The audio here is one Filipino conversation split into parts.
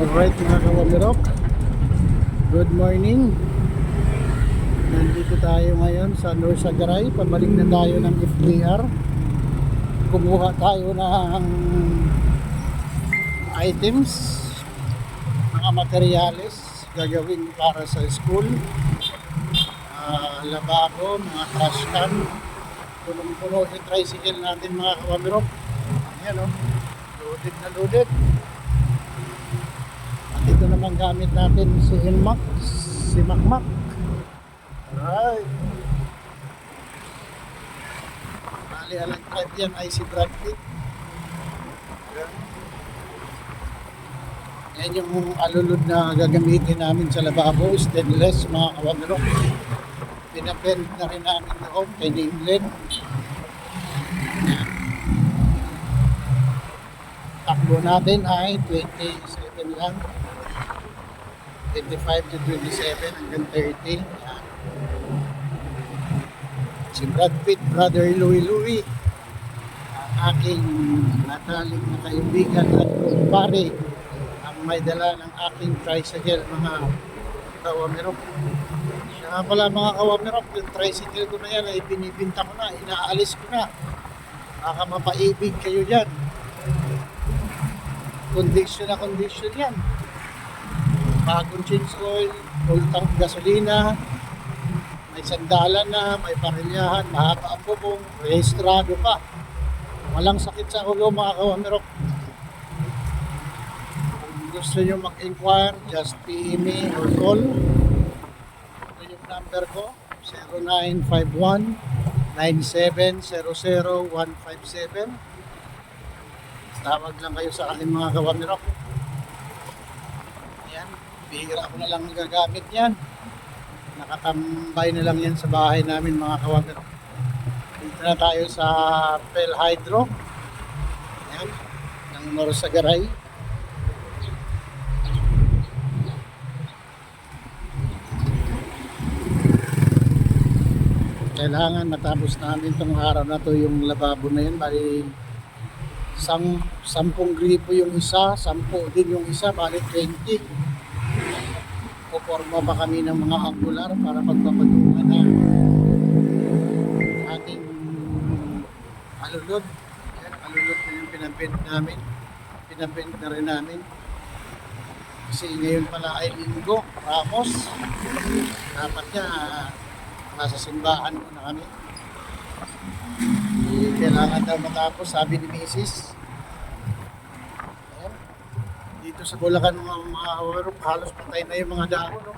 Alright mga kawamirok Good morning. Nandito tayo ngayon sa North Sagaray Pabalik na tayo ng FBR Kumuha tayo ng items Mga materyales Gagawin para sa school. Ah, Lababo, mga trash can. Punong-puno yung tricycle natin mga kawamirok Ayan o Loaded na loaded naman gamit natin si Inmac, si Macmac. Alright. Bali, alang type yan ay si Pitt. Ayan. Yan yung alulod na gagamitin namin sa lababo, stainless, mga kawamirok. Pinabend na rin namin noon kay England. Takbo natin ay 27 lang. 25 to 27 hanggang 30. Yan. Si Brad Pitt, Brother Louie Louie. Ang aking natalik na kaibigan at kumpare ang may dala ng aking tricycle mga kawamirok. Siya nga pala mga kawamirok, yung tricycle ko na yan ay binibinta ko na, inaalis ko na. Baka mapaibig kayo dyan. Condition na condition yan bagong change oil, full tank gasolina, may sandalan na, may parilyahan, mahaba ang bubong, rehistrado pa. Walang sakit sa ulo mga kawamirok. Kung gusto nyo mag-inquire, just PM me or call. Ito yung number ko, 0951 9700157 Tawag lang kayo sa akin mga kawamirok. Yan, bihira ko na lang gagamit yan. Nakatambay na lang yan sa bahay namin mga kawamirok. Dito na tayo sa Pel Hydro. Yan, ng Norsagaray. Kailangan matapos namin itong araw na to yung lababo na yun. Bali, sam, sampung gripo yung isa, sampu din yung isa, bali 20. Puporma pa kami ng mga angular para pagpapatungan na ating alulod. Yan, alulod na yung pinabend namin. Pinabend na rin namin. Kasi ngayon pala ay linggo, Ramos. Dapat niya, nasa simbahan na kami. Eh, kailangan daw matapos, sabi ni Mrs. Ayan. Dito sa Bulacan mga mga warok, halos patay na yung mga dahon. No?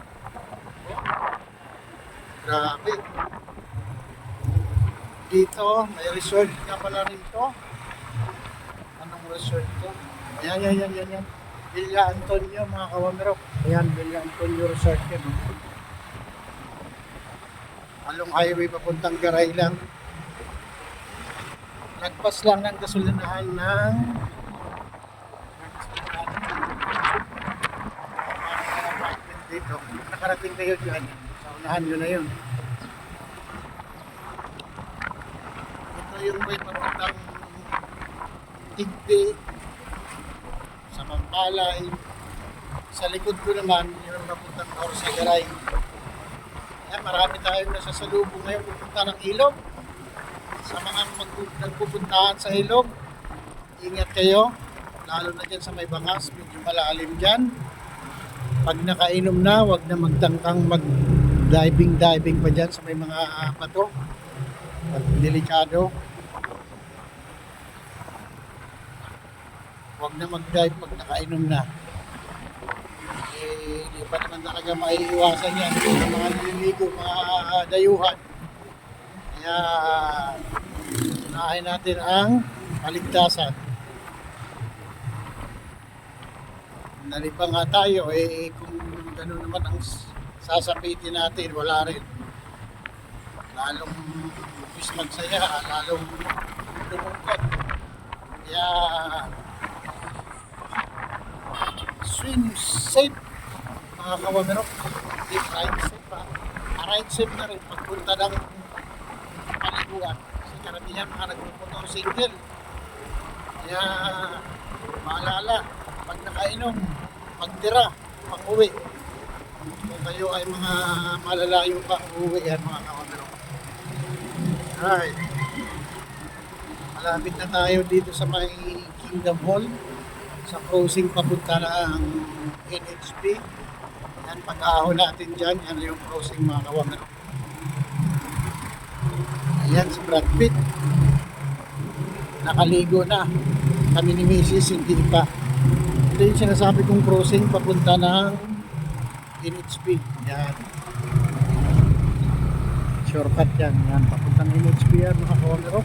Grabe. Dito, may resort nga pala rito. Anong resort to? Ayan, yan, yan, yan, yan. Villa Antonio, mga kawamirok. Ayan, Villa Antonio Resort yan. Along highway papuntang Garay lang. Nagpas lang ng gasolinahan ng dito. Nakarating kayo dyan. Sa unahan nyo na yun. Ito yung may papuntang Tigbe sa Mampalay. Sa likod ko naman, yung papuntang Orsagaray. Yan, marami tayong nasasalubong ngayon pupunta ng ilog. Sa mga nagpupuntahan sa ilog, ingat kayo. Lalo na dyan sa may bangas, medyo malalim dyan. Pag nakainom na, wag na magtangkang mag diving-diving pa dyan sa may mga uh, bato. Delikado. Wag na mag-dive pag nakainom na eh, hindi pa naman talaga maiiwasan yan. Yung mga nililigo, mga dayuhan. Kaya, unahin natin ang paligtasan. Nalipa nga tayo, eh, kung gano'n naman ang sasapitin natin, wala rin. Lalong bis magsaya, lalong lumungkot. Kaya, swim safe mga kawamirok if ride safe pa ride safe na rin pagpunta ng paliguan kasi karamihan mga nagpupunta single kaya maalala pag nakainom pagtira, pang uwi. Kung kayo ay mga malalayo pa uwi yan mga kakamero. Alright. Malapit na tayo dito sa may Kingdom Hall sa crossing papunta ng NHP. Yan, pag-aho natin dyan, yan yung crossing mga kakamero. Ayan si Brad Pitt. Nakaligo na. Kami ni Mrs. hindi pa. Ito yung sinasabi kong crossing papunta ng NHP. Yan. Shortcut yan. Yan. Papunta ng NHP yan mga kakamero.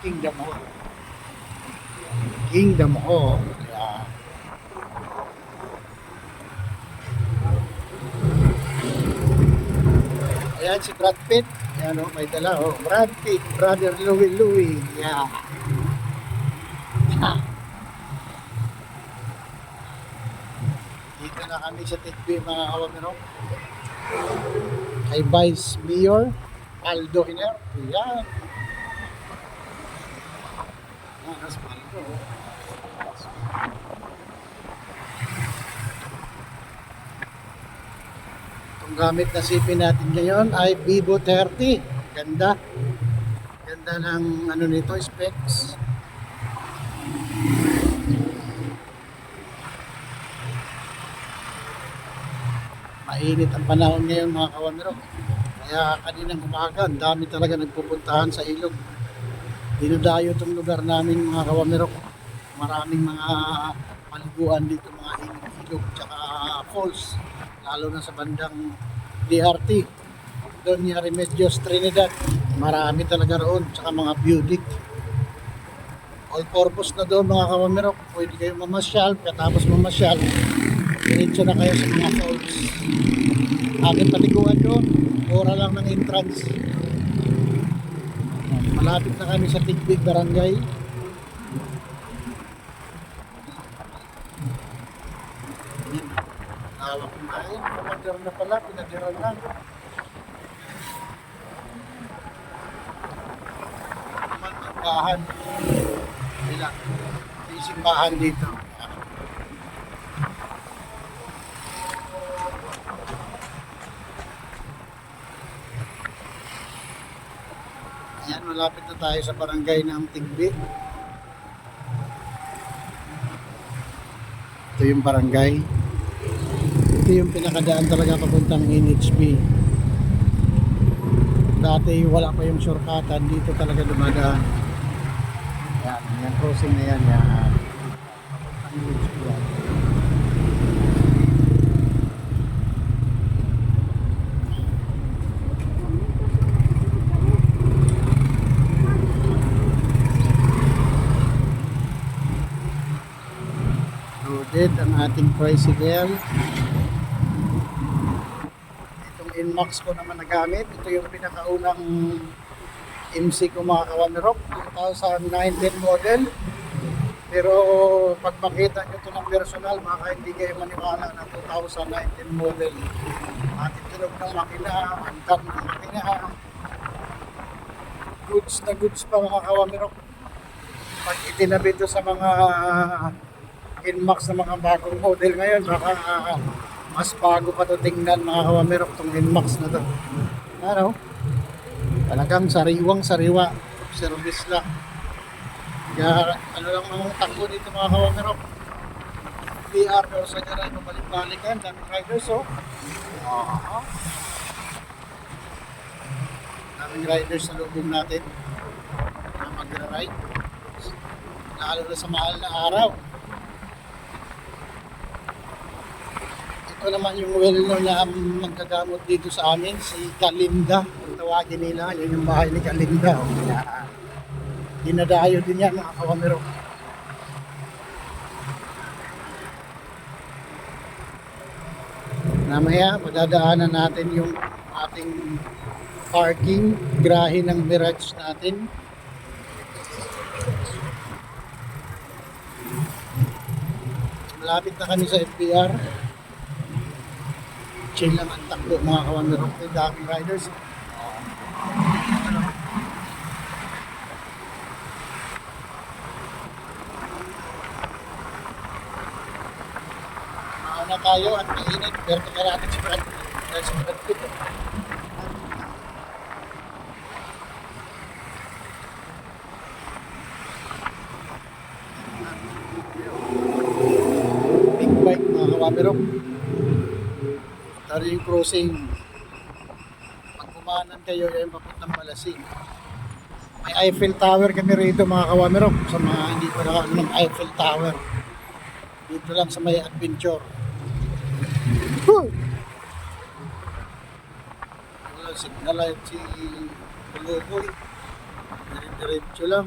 Kingdom Hall. Kingdom Hall. Yan. Ayan si Brad Pitt. Ayan o, may dala o. Brad Pitt, brother Louie Louie. Yeah. Dito na kami sa Tikbi mga kawamero. Kay Vice Mayor Aldo Hiner. Ayan. Ayan, nasa Aldo. oh. Itong gamit na CP natin ngayon ay Vivo 30. Ganda. Ganda ng ano nito, specs. Mainit ang panahon ngayon mga kawamero. Kaya kaninang umaga, ang dami talaga nagpupuntahan sa ilog. Dinadayo itong lugar namin mga kawamero. Maraming mga paliguan dito, mga ilog, tsaka falls. Lalo na sa bandang DRT. Doña Remedios Trinidad. Marami talaga roon, tsaka mga beauty. All purpose na doon mga kawamero. Pwede kayo mamasyal, katapos mamasyal, diretso na kayo sa mga falls. Ating paliguan doon, ora lang ng entrance. Malapit na kami sa Tigbig Barangay. Hawak na ayun, pumadar na pala, pinadiran na. Naman ang bahan. May simbahan dito. Malapit na tayo sa barangay ng Tigbi. Ito yung barangay. Ito yung pinakadaan talaga papuntang NHB. Dati wala pa yung shortcutan, dito talaga dumadaan. Yan, yan crossing na yan. yan. Papuntang NHB Loaded ang ating tricycle. Itong Inmax ko naman nagamit. Ito yung pinakaunang MC ko mga kawamirok. 2019 model. Pero pag makita nyo ito ng personal, baka hindi kayo maniwala na 2019 model. Matitunog ng makina, angkat ng makina. Goods na goods pa mga kawamirok. Pag itinabi ito sa mga Inmax na mga bagong model ngayon, baka ah, mas bago pa to tingnan mga kawamirok tong Inmax na to. Ano? Talagang sariwang sariwa. Service lang. Kaya ano lang ang takbo dito mga kawamirok. PR or sa garay, pabalik-balik yan. Daming riders oh. Oo. Daming riders sa lubong natin na magra-ride. Lalo na sa mahal na araw. Ito naman yung well-known na magkagamot dito sa amin, si Kalinda. Tawagin nila, yun yung bahay ni Kalinda. O, kaya, dinadayo din yan mga kawamero. Namaya, padadaanan natin yung ating parking, grahe ng Mirage natin. Malapit na kami sa FPR chill lang ang takbo mga kawander of the daming riders. Mauna tayo at mainit pero karating si Brad. Si Brad Pitt. Crossing. Pag kumanan kayo, yung papuntang Malasing. May Eiffel Tower kami rito mga kawamirok. Sa mga hindi pa nakakano ng Eiffel Tower. Dito lang sa may adventure. Woo! Wala signal light si Puluboy. Dire-diretso lang.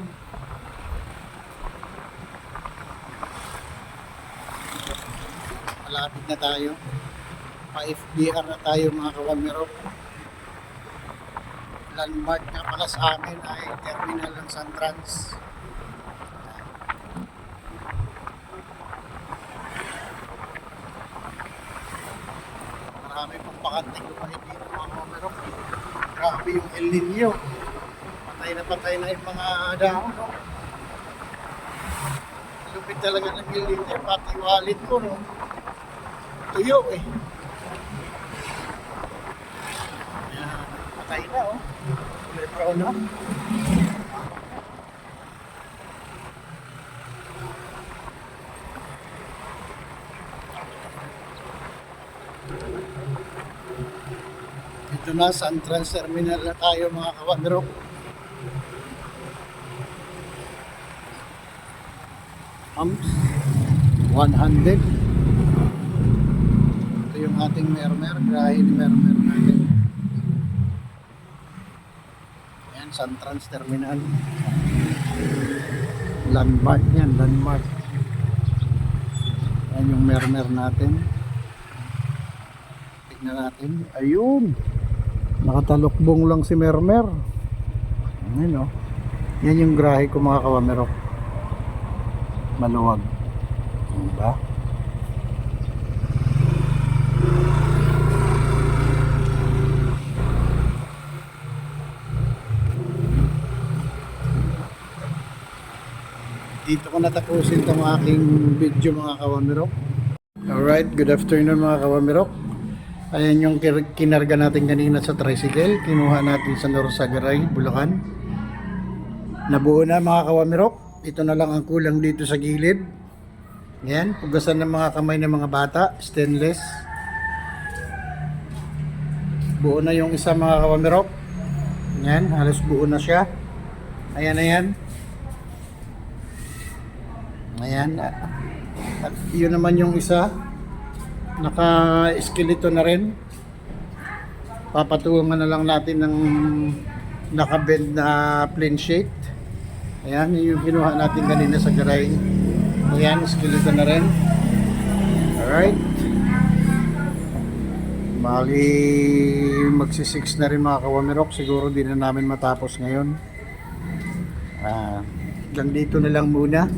Malapit na tayo. Pa-FDR na tayo mga kawamirok. Landmark nga pala sa amin ay terminal ng Santrans. Marami pang bakanting lupain dito mga kawamirok. Grabe yung El Nino. Patay na patay na yung mga dahon. No? Lupit talaga ng El Nino. Pati wallet ko, no? Tuyo eh. Patay na, oh. May brown na. Ito na, sa entrance terminal na tayo mga kawadrok. Amps, 100. Ito yung ating mermer, grahe ni mermer natin. Yan, Santrans Terminal. Landmark yan, landmark. Yan yung mermer natin. Tignan natin. Ayun! Nakatalokbong lang si mermer. Ayun o. Yan yung grahe ko mga kawamerok. Maluwag. Diba? Dito ko natapusin itong aking video mga kawamirok. Alright, good afternoon mga kawamirok. Ayan yung kinarga natin kanina sa tricycle. Kinuha natin sa Norsagaray, Bulacan. Nabuo na mga kawamirok. Ito na lang ang kulang dito sa gilid. Yan, pugasan ng mga kamay ng mga bata, stainless. Buo na yung isa mga kawamirok. Yan, halos buo na siya. Ayan na yan. Ayan. At yun naman yung isa. Naka-eskelito na rin. Papatungan na lang natin ng nakabend na plain sheet. Ayan, yun yung kinuha natin kanina sa garay. Ayan, eskelito na rin. Alright. Bali, magsi-six na rin mga kawamirok. Siguro di na namin matapos ngayon. Ah, hanggang dito na lang muna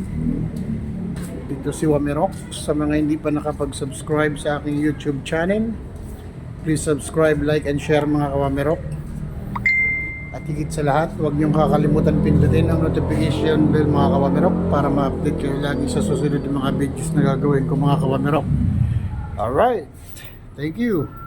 dito si Wamirok sa mga hindi pa nakapag-subscribe sa aking YouTube channel please subscribe, like, and share mga kawamirok at higit sa lahat huwag niyong kakalimutan pindutin ang notification bell mga kawamirok para ma-update kayo lagi sa susunod ng mga videos na gagawin ko mga kawamirok alright. Thank you